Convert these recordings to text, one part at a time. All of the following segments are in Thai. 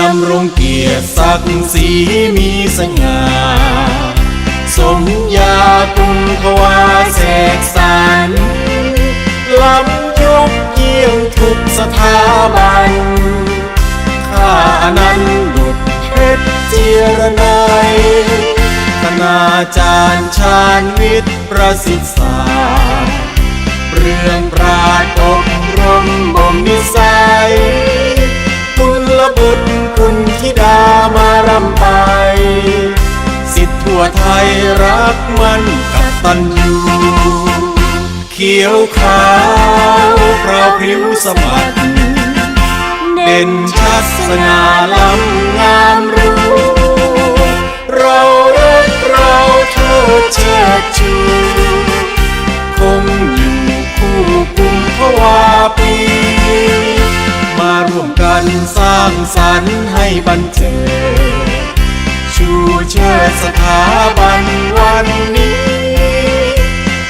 ดำรงเกียรติศักดิ์ศรีมีสง่า สมยากุมภวาเสกสรรล้ำยกเยี่ยงทุกสถาบัน ข้านั้นดุดเพชรเจียรนายคณาจารย์ชาญวิทย์ประสิทธิ์ศา คุณธิดามารำไป สิทธิ์ทั่วไทยรักมันกับตันยูเขียวขาวพราวพริ้วสะบัดเด่นชัดสง่าล้ำงามร ร่วมกันสร้างสรรค์ให้บันเจิดชูเชิดสถาบันวันนี้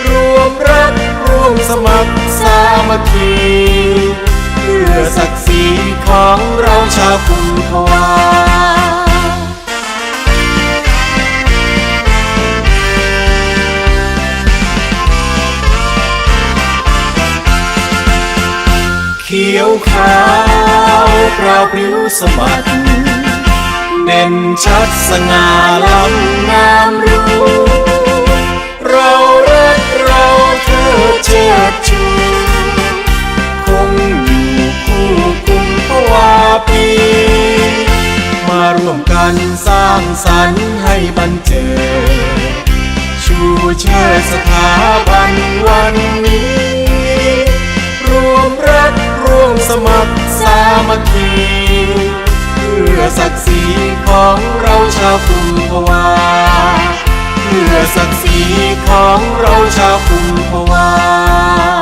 รวมรักรวมสมัครสามัคคีเพื่อศักดิ์ศรีของเราชาวกุมภาวาเขียวขาว พราวพริ้วสมัดเด่นชัดสง่าล้ำงามรู้ เรารักเราเธอเชิดชูคงอยู่คู่กุมภาวาปี มาร่วมกันสร้างสรรค์ให้บันเจิดชูเชิดสถาบันวันนี้ รวมรักรวมสมัครสามัคคี เพื่อศักดิ์ศรีของเราชาวภูมภาวาเพื่อศักดิ์ศรีของเราชาวภูมภาวา